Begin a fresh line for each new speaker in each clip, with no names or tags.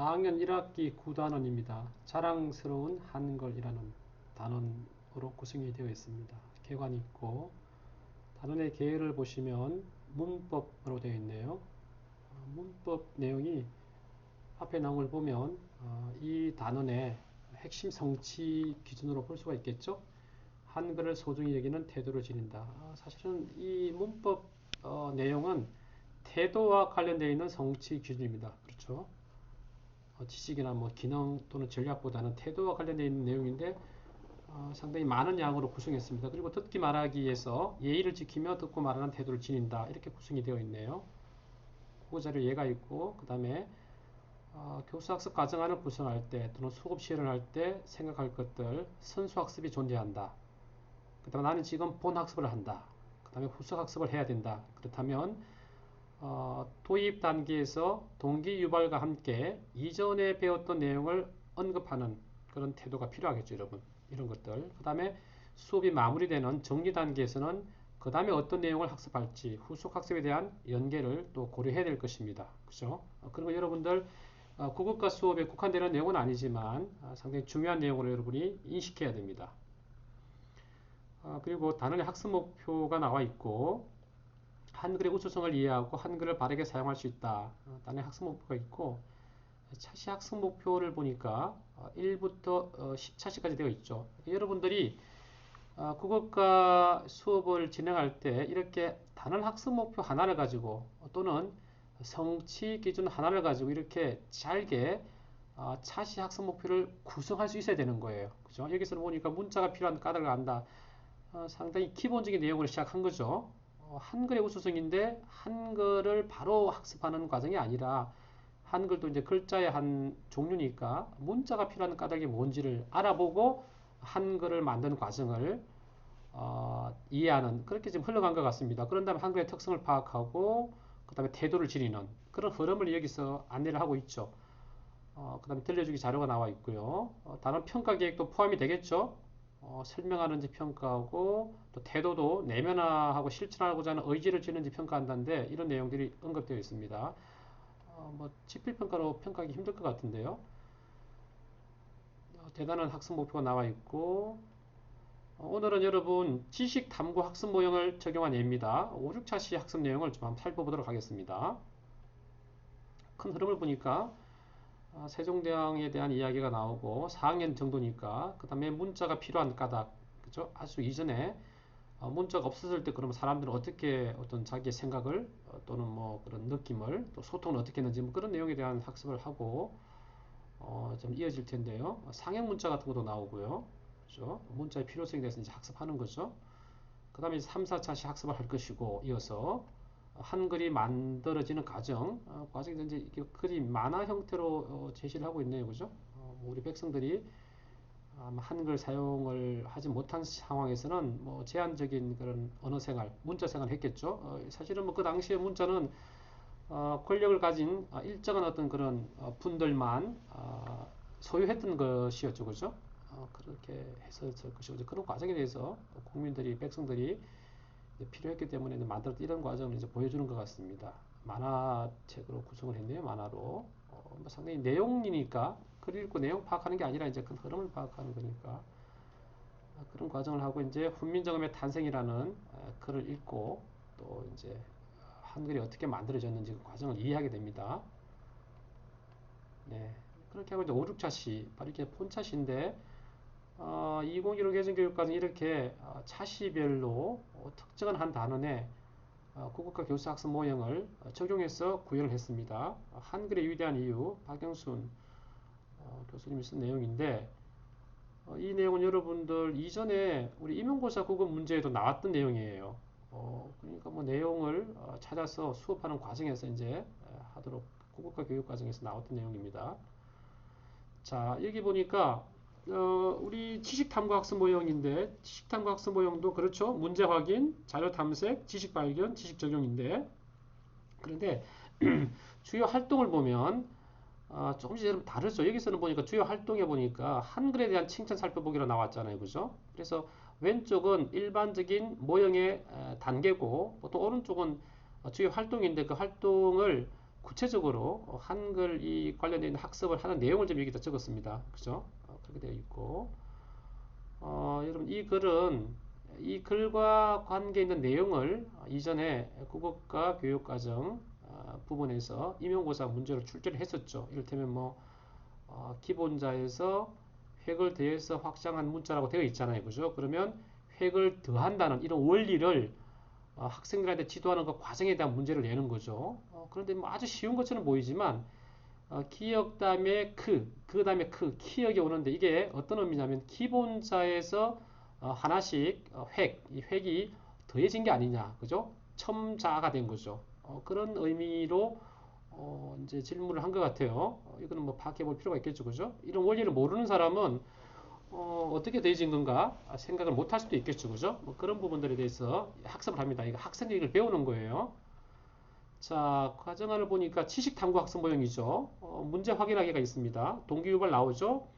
4학년 1학기 9단원입니다. 자랑스러운 한글이라는 단원으로 구성이 되어 있습니다. 개관이 있고 단원의 계열을 보시면 문법으로 되어 있네요. 어, 문법 내용이 앞에 나온 걸 보면 어, 이 단원의 핵심 성취 기준으로 볼 수가 있겠죠. 한글을 소중히 여기는 태도를 지닌다. 아, 사실은 이 문법 어, 내용은 태도와 관련되어 있는 성취 기준입니다. 그렇죠? 어, 지식이나 뭐 기능 또는 전략보다는 태도와 관련되어 있는 내용인데 어, 상당히 많은 양으로 구성했습니다. 그리고 듣기 말하기에서 예의를 지키며 듣고 말하는 태도를 지닌다. 이렇게 구성이 되어 있네요. 그 자료 예가 있고 그 다음에 어, 교수학습 과정안을 구성할 때 또는 수급 시연을 할 때 생각할 것들 선수학습이 존재한다. 그 다음에 나는 지금 본학습을 한다. 그 다음에 후속학습을 해야 된다. 그렇다면 어, 도입 단계에서 동기 유발과 함께 이전에 배웠던 내용을 언급하는 그런 태도가 필요하겠죠, 여러분. 이런 것들. 그 다음에 수업이 마무리되는 정리 단계에서는 그 다음에 어떤 내용을 학습할지 후속 학습에 대한 연계를 또 고려해야 될 것입니다. 그죠? 어, 그리고 여러분들 어, 국어과 수업에 국한되는 내용은 아니지만 어, 상당히 중요한 내용으로 여러분이 인식해야 됩니다. 어, 그리고 단원의 학습 목표가 나와 있고 한글의 우수성을 이해하고 한글을 바르게 사용할 수 있다. 어, 단의 학습 목표가 있고 차시 학습 목표를 보니까 1부터 어, 10차시까지 어, 되어 있죠. 여러분들이 국어과 수업을 진행할 때 이렇게 단원 학습 목표 하나를 가지고 또는 성취 기준 하나를 가지고 이렇게 잘게 차시 학습 목표를 구성할 수 있어야 되는 거예요. 그죠? 여기서는 보니까 문자가 필요한 까닭을 안다. 상당히 기본적인 내용으로 시작한 거죠. 어, 한글의 우수성인데 한글을 바로 학습하는 과정이 아니라 한글도 이제 글자의 한 종류니까 문자가 필요한 까닭이 뭔지를 알아보고 한글을 만드는 과정을 어, 이해하는 그렇게 지금 흘러간 것 같습니다. 그런 다음에 한글의 특성을 파악하고 그 다음에 태도를 지니는 그런 흐름을 여기서 안내를 하고 있죠. 어, 그 다음에 들려주기 자료가 나와 있고요. 어, 다른 평가 계획도 포함이 되겠죠. 어, 설명하는지 평가하고 또 태도도 내면화하고 실천하고자 하는 의지를 지는지 평가한다는데 이런 내용들이 언급되어 있습니다. 어, 뭐 지필평가로 평가하기 힘들 것 같은데요. 어, 대단한 학습 목표가 나와 있고 어, 오늘은 여러분 지식 탐구 학습 모형을 적용한 예입니다. 5, 6차시 학습 내용을 좀 한번 살펴보도록 하겠습니다. 큰 흐름을 보니까 아, 세종대왕에 대한 이야기가 나오고 4학년 정도니까 그 다음에 문자가 필요한 까닭 그죠? 아주 이전에 어, 문자가 없었을 때 그러면 사람들은 어떻게 어떤 자기의 생각을 어, 또는 뭐 그런 느낌을 또 소통을 어떻게 했는지 뭐 그런 내용에 대한 학습을 하고 어, 좀 이어질 텐데요. 상형 문자 같은 것도 나오고요. 그죠? 문자의 필요성에 대해서 이제 학습하는 거죠. 그 다음에 3, 4차시 학습을 할 것이고 이어서 한글이 만들어지는 과정, 어, 과정에서 이제 이게 글이 만화 형태로 어, 제시를 하고 있네요. 그죠? 어, 뭐 우리 백성들이 한글 사용을 하지 못한 상황에서는 뭐 제한적인 그런 언어 생활, 문자 생활을 했겠죠. 어, 사실은 뭐 그 당시에 문자는 어, 권력을 가진 어, 일정한 어떤 그런 분들만 소유했던 것이었죠. 그죠? 그렇게 했었을 것이고, 그런 과정에 대해서 국민들이, 백성들이 필요했기 때문에 만들었던 이런 과정을 이제 보여주는 것 같습니다. 만화책으로 구성을 했네요. 만화로. 어, 뭐 상당히 내용이니까 글 읽고 내용 파악하는 게 아니라 이제 큰 흐름을 파악하는 거니까 어, 그런 과정을 하고 이제 훈민정음의 탄생이라는 어, 글을 읽고 또 이제 한글이 어떻게 만들어졌는지 그 과정을 이해하게 됩니다. 네. 그렇게 하고 이제 5, 6차시, 바로 이렇게 폰차시인데 어, 2015 개정교육과정 이렇게 어, 차시별로 어, 특정한 한 단원에 어, 국어과 교수 학습 모형을 어, 적용해서 구현을 했습니다. 한글의 위대한 이유 박영순 어, 교수님이 쓴 내용인데 어, 이 내용은 여러분들 이전에 우리 임용고사 국어 문제에도 나왔던 내용이에요. 어, 그러니까 뭐 내용을 어, 찾아서 수업하는 과정에서 이제 하도록 국어과 교육 과정에서 나왔던 내용입니다. 자 여기 보니까 어, 우리 지식탐구 학습 모형인데 지식탐구 학습 모형도 그렇죠. 문제 확인, 자료 탐색, 지식 발견, 지식 적용인데 그런데 주요 활동을 보면 어, 조금씩 좀 다르죠. 여기서는 보니까 주요 활동에 보니까 한글에 대한 칭찬 살펴보기로 나왔잖아요. 그죠? 그래서 왼쪽은 일반적인 모형의 단계고 또 오른쪽은 주요 활동인데 그 활동을 구체적으로 어, 한글 이 관련된 학습을 하는 내용을 좀 여기다 적었습니다. 그죠? 어, 그렇게 되어 있고, 어, 여러분 이 글은 이 글과 관계 있는 내용을 이전에 국어과 교육과정 어, 부분에서 임용고사 문제로 출제를 했었죠. 이를테면 뭐 어, 기본자에서 획을 더해서 확장한 문자라고 되어 있잖아요. 그죠? 그러면 획을 더한다는 이런 원리를 어, 학생들한테 지도하는 그 과정에 대한 문제를 내는 거죠. 어, 그런데 뭐 아주 쉬운 것처럼 보이지만 어, 기역 다음에 크, 그 다음에 크, 키역이 오는데 이게 어떤 의미냐면 기본자에서 어, 하나씩 어, 획, 이 획이 더해진 게 아니냐, 그죠? 첨자가 된 거죠. 어, 그런 의미로 어, 이제 질문을 한 것 같아요. 어, 이거는 뭐 파악해 볼 필요가 있겠죠, 그죠? 이런 원리를 모르는 사람은 어, 어떻게 되어진 건가 생각을 못 할 수도 있겠죠, 그죠? 뭐 그런 부분들에 대해서 학습을 합니다. 이거 학생들이 이걸 배우는 거예요. 자, 과정안을 보니까 지식탐구 학습 모형이죠. 어, 문제 확인하기가 있습니다. 동기유발 나오죠.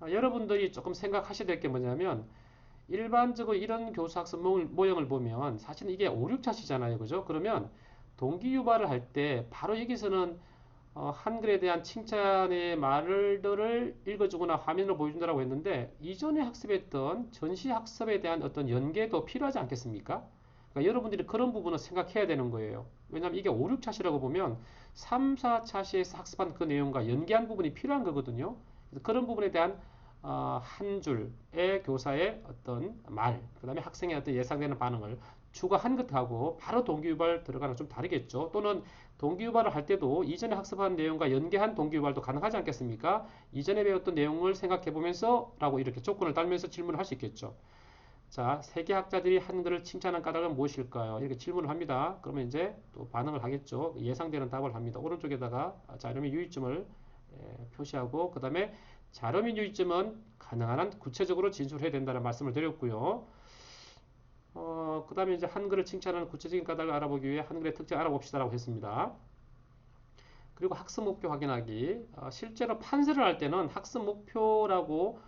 아, 여러분들이 조금 생각하셔야 될 게 뭐냐면 일반적으로 이런 교수 학습 모형을 보면 사실 이게 5, 6차시잖아요. 그죠? 그러면 동기유발을 할 때 바로 여기서는 어, 한글에 대한 칭찬의 말들을 읽어주거나 화면으로 보여준다고 했는데 이전에 학습했던 전시 학습에 대한 어떤 연계도 필요하지 않겠습니까? 그러니까 여러분들이 그런 부분을 생각해야 되는 거예요. 왜냐하면 이게 5, 6차시라고 보면 3, 4차시에서 학습한 그 내용과 연계한 부분이 필요한 거거든요. 그래서 그런 부분에 대한 어, 한 줄의 교사의 어떤 말, 그 다음에 학생의 어떤 예상되는 반응을 추가한 것하고 바로 동기유발 들어가는 좀 다르겠죠. 또는 동기유발을 할 때도 이전에 학습한 내용과 연계한 동기유발도 가능하지 않겠습니까? 이전에 배웠던 내용을 생각해 보면서 라고 이렇게 조건을 달면서 질문을 할 수 있겠죠. 자, 세계학자들이 한글을 칭찬한 까닭은 무엇일까요? 이렇게 질문을 합니다. 그러면 이제 또 반응을 하겠죠. 예상되는 답을 합니다. 오른쪽에다가 자료및 유의점을 예, 표시하고 그 다음에 자료및 유의점은 가능한 한 구체적으로 진술해야 된다는 말씀을 드렸고요. 어, 그 다음에 이제 한글을 칭찬하는 구체적인 까닭을 알아보기 위해 한글의 특징 알아봅시다 라고 했습니다. 그리고 학습 목표 확인하기. 어, 실제로 판세를 할 때는 학습 목표라고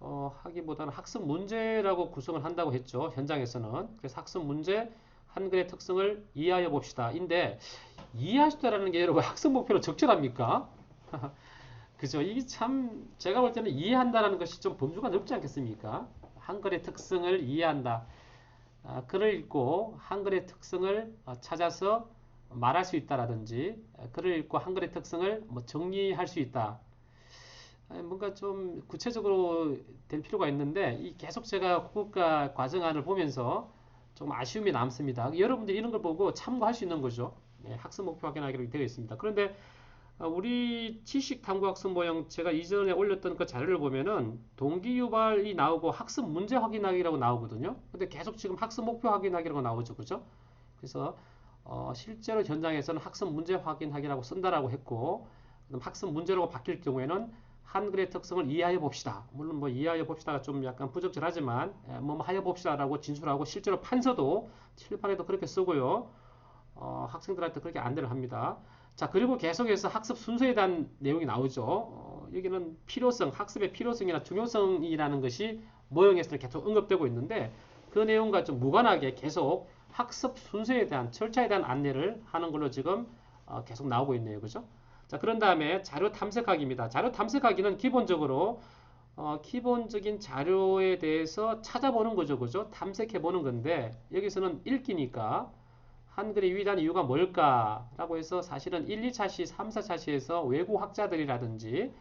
어, 하기보다는 학습 문제라고 구성을 한다고 했죠. 현장에서는. 그래서 학습 문제 한글의 특성을 이해하여 봅시다. 인데 이해하시다라는 게 여러분 학습 목표로 적절합니까? 그죠? 이게 참 제가 볼 때는 이해한다라는 것이 좀 범주가 넓지 않겠습니까? 한글의 특성을 이해한다. 아, 글을 읽고 한글의 특성을 어, 찾아서 말할 수 있다라든지 글을 읽고 한글의 특성을 뭐 정리할 수 있다. 뭔가 좀 구체적으로 될 필요가 있는데 이 계속 제가 국가 과정안을 보면서 좀 아쉬움이 남습니다. 여러분들이 이런 걸 보고 참고할 수 있는 거죠. 네, 학습 목표 확인하기로 되어 있습니다. 그런데 어, 우리 지식 탐구 학습 모형 제가 이전에 올렸던 그 자료를 보면은 동기 유발이 나오고 학습 문제 확인하기라고 나오거든요. 근데 계속 지금 학습 목표 확인하기라고 나오죠. 그죠? 그래서 어, 실제로 현장에서는 학습 문제 확인하기라고 쓴다라고 했고 학습 문제라고 바뀔 경우에는 한글의 특성을 이해하여 봅시다. 물론 뭐 이해하여 봅시다가 좀 약간 부적절하지만 예, 뭐 하여 봅시다라고 진술하고 실제로 판서도 칠판에도 그렇게 쓰고요. 어, 학생들한테 그렇게 안내를 합니다. 자 그리고 계속해서 학습 순서에 대한 내용이 나오죠. 어, 여기는 필요성, 학습의 필요성이나 중요성이라는 것이 모형에서는 계속 언급되고 있는데 그 내용과 좀 무관하게 계속 학습 순서에 대한 절차에 대한 안내를 하는 걸로 지금 어, 계속 나오고 있네요. 그죠? 자, 그런 다음에 자료 탐색하기입니다. 자료 탐색하기는 기본적으로 어, 기본적인 자료에 대해서 찾아보는 거죠. 그죠? 탐색해 보는 건데 여기서는 읽기니까 한글이 위대한 이유가 뭘까라고 해서 사실은 1, 2차시, 3, 4차시에서 외국 학자들이라든지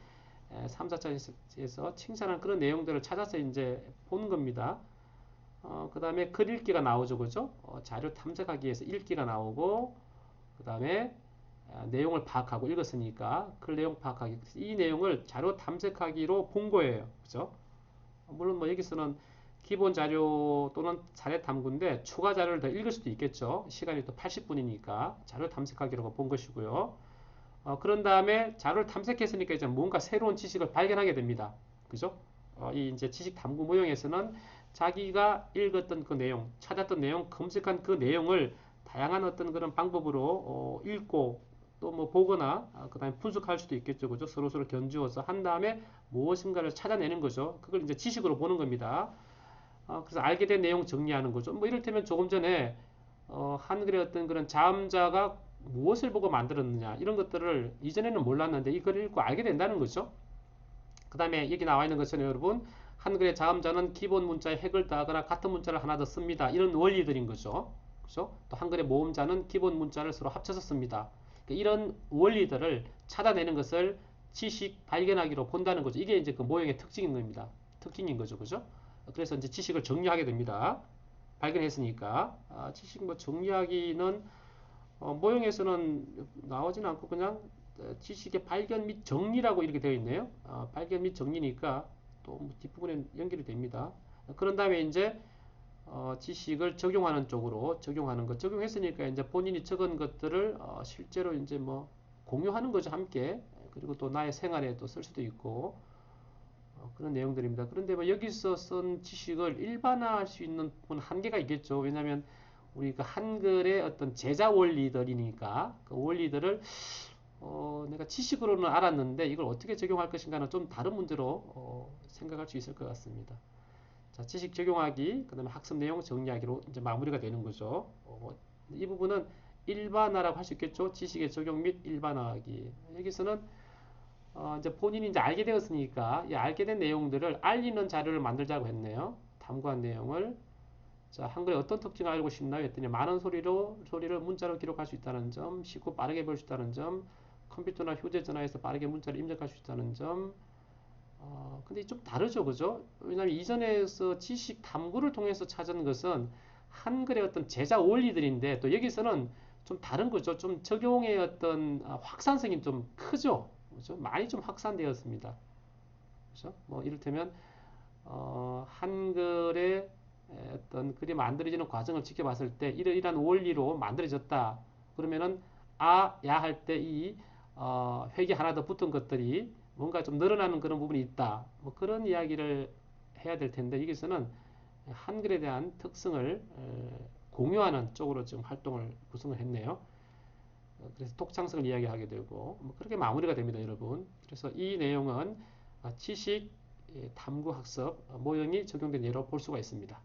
3, 4차시에서 칭찬한 그런 내용들을 찾아서 이제 보는 겁니다. 어, 그 다음에 글 읽기가 나오죠. 그죠? 어, 자료 탐색하기 위해서 읽기가 나오고 그 다음에 아, 내용을 파악하고 읽었으니까 그 내용 파악하기 이 내용을 자료 탐색하기로 본 거예요. 그죠? 물론 뭐 여기서는 기본 자료 또는 자료 탐구인데 추가 자료를 더 읽을 수도 있겠죠. 시간이 또 80분이니까 자료 탐색하기로 본 것이고요. 어, 그런 다음에 자료를 탐색했으니까 이제 뭔가 새로운 지식을 발견하게 됩니다. 그죠? 어, 이 이제 지식 탐구 모형에서는 자기가 읽었던 그 내용, 찾았던 내용, 검색한 그 내용을 다양한 어떤 그런 방법으로 어, 읽고 또 뭐 보거나 아, 그 다음에 분석할 수도 있겠죠. 그죠? 서로 서로 견주어서 한 다음에 무엇인가를 찾아내는 거죠. 그걸 이제 지식으로 보는 겁니다. 어, 그래서 알게 된 내용 정리하는 거죠. 뭐 이를테면 조금 전에 어, 한글의 어떤 그런 자음자가 무엇을 보고 만들었느냐 이런 것들을 이전에는 몰랐는데 이 글을 읽고 알게 된다는 거죠. 그 다음에 여기 나와 있는 것은 여러분 한글의 자음자는 기본 문자에 핵을 더하거나 같은 문자를 하나 더 씁니다. 이런 원리들인 거죠. 그죠? 또 한글의 모음자는 기본 문자를 서로 합쳐서 씁니다. 그러니까 이런 원리들을 찾아내는 것을 지식 발견하기로 본다는 거죠. 이게 이제 그 모형의 특징인 겁니다. 특징인 거죠. 그죠? 그래서 이제 지식을 정리하게 됩니다. 발견했으니까. 아, 지식 뭐 정리하기는 어, 모형에서는 나오지는 않고 그냥 어, 지식의 발견 및 정리라고 이렇게 되어 있네요. 어, 발견 및 정리니까 또 뭐 뒷부분에 연결이 됩니다. 그런 다음에 이제 어, 지식을 적용하는 쪽으로 적용하는 것 적용했으니까 이제 본인이 적은 것들을 어, 실제로 이제 뭐 공유하는 거죠 함께 그리고 또 나의 생활에 또 쓸 수도 있고 어, 그런 내용들입니다. 그런데 뭐 여기서 쓴 지식을 일반화할 수 있는 부분 한계가 있겠죠. 왜냐하면 우리 그 한글의 어떤 제자 원리들이니까 그 원리들을 어, 내가 지식으로는 알았는데 이걸 어떻게 적용할 것인가는 좀 다른 문제로 어, 생각할 수 있을 것 같습니다. 자, 지식 적용하기, 그 다음에 학습 내용 정리하기로 이제 마무리가 되는 거죠. 어, 이 부분은 일반화라고 할 수 있겠죠. 지식의 적용 및 일반화하기. 여기서는 어, 이제 본인이 이제 알게 되었으니까 이 알게 된 내용들을 알리는 자료를 만들자고 했네요. 탐구한 내용을 자, 한글의 어떤 특징을 알고 싶나요? 했더니 많은 소리로 소리를 문자로 기록할 수 있다는 점, 쉽고 빠르게 볼 수 있다는 점, 컴퓨터나 휴대 전화에서 빠르게 문자를 입력할 수 있다는 점. 어, 근데 좀 다르죠, 그죠? 왜냐하면 이전에서 지식 탐구를 통해서 찾은 것은 한글의 어떤 제자 원리들인데 또 여기서는 좀 다른 거죠. 좀 적용의 어떤 아, 확산성이 좀 크죠, 그죠? 많이 좀 확산되었습니다. 그죠? 뭐 이를테면 어, 한글의 어떤 글이 만들어지는 과정을 지켜봤을 때 이러이러한 원리로 만들어졌다. 그러면은 아, 야 할 때 이 어, 획이 하나 더 붙은 것들이 뭔가 좀 늘어나는 그런 부분이 있다. 뭐 그런 이야기를 해야 될 텐데 여기서는 한글에 대한 특성을 공유하는 쪽으로 지금 활동을 구성을 했네요. 어, 그래서 독창성을 이야기하게 되고 뭐 그렇게 마무리가 됩니다, 여러분. 그래서 이 내용은 지식 탐구 학습 모형이 적용된 예로 볼 수가 있습니다.